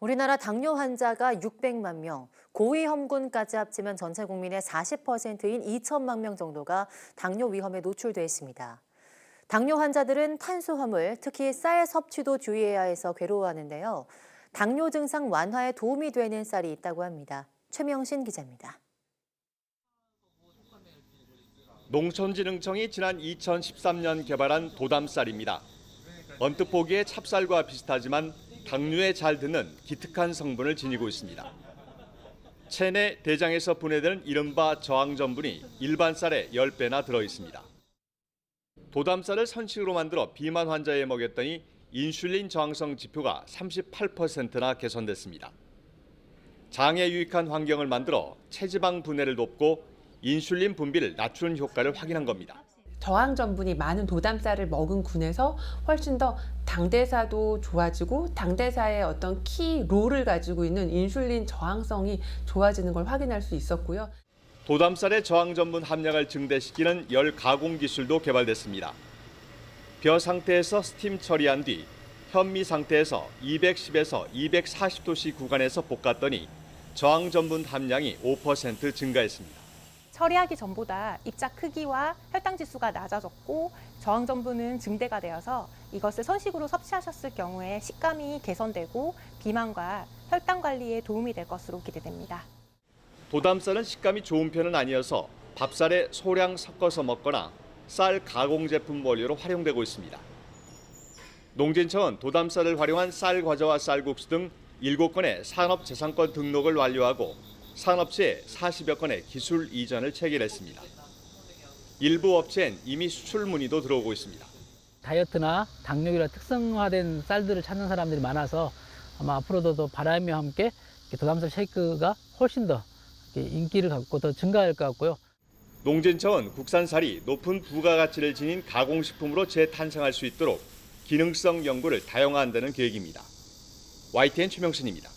우리나라 당뇨 환자가 600만 명, 고위험군까지 합치면 전체 국민의 40%인 2천만 명 정도가 당뇨 위험에 노출돼 있습니다. 당뇨 환자들은 탄수화물, 특히 쌀 섭취도 주의해야 해서 괴로워하는데요. 당뇨 증상 완화에 도움이 되는 쌀이 있다고 합니다. 최명신 기자입니다. 농촌진흥청이 지난 2013년 개발한 도담쌀입니다. 언뜻 보기에 찹쌀과 비슷하지만 당뇨에 잘 드는 기특한 성분을 지니고 있습니다. 체내 대장에서 분해되는 이른바 저항전분이 일반 쌀의 10배나 들어 있습니다. 도담쌀을 선식으로 만들어 비만 환자에 먹였더니 인슐린 저항성 지표가 38%나 개선됐습니다. 장에 유익한 환경을 만들어 체지방 분해를 돕고 인슐린 분비를 낮추는 효과를 확인한 겁니다. 저항 전분이 많은 도담쌀을 먹은 군에서 훨씬 더 당대사도 좋아지고 당대사의 어떤 키 롤을 가지고 있는 인슐린 저항성이 좋아지는 걸 확인할 수 있었고요. 도담쌀의 저항 전분 함량을 증대시키는 열 가공 기술도 개발됐습니다. 벼 상태에서 스팀 처리한 뒤 현미 상태에서 210에서 240도씨 구간에서 볶았더니 저항 전분 함량이 5% 증가했습니다. 처리하기 전보다 입자 크기와 혈당 지수가 낮아졌고 저항 전분은 증대가 되어서 이것을 선식으로 섭취하셨을 경우에 식감이 개선되고 비만과 혈당 관리에 도움이 될 것으로 기대됩니다. 도담쌀은 식감이 좋은 편은 아니어서 밥쌀에 소량 섞어서 먹거나 쌀 가공 제품 원료로 활용되고 있습니다. 농진청은 도담쌀을 활용한 쌀 과자와 쌀국수 등 7건의 산업재산권 등록을 완료하고 산업체에 40여 건의 기술 이전을 체결했습니다. 일부 업체엔 이미 수출 문의도 들어오고 있습니다. 다이어트나 당뇨기라 특성화된 쌀들을 찾는 사람들이 많아서 아마 앞으로도 더 바람과 함께 도담쌀 쉐이크가 훨씬 더 인기를 갖고 더 증가할 것 같고요. 농진청은 국산쌀이 높은 부가가치를 지닌 가공식품으로 재탄생할 수 있도록 기능성 연구를 다양화한다는 계획입니다. YTN 최명신입니다.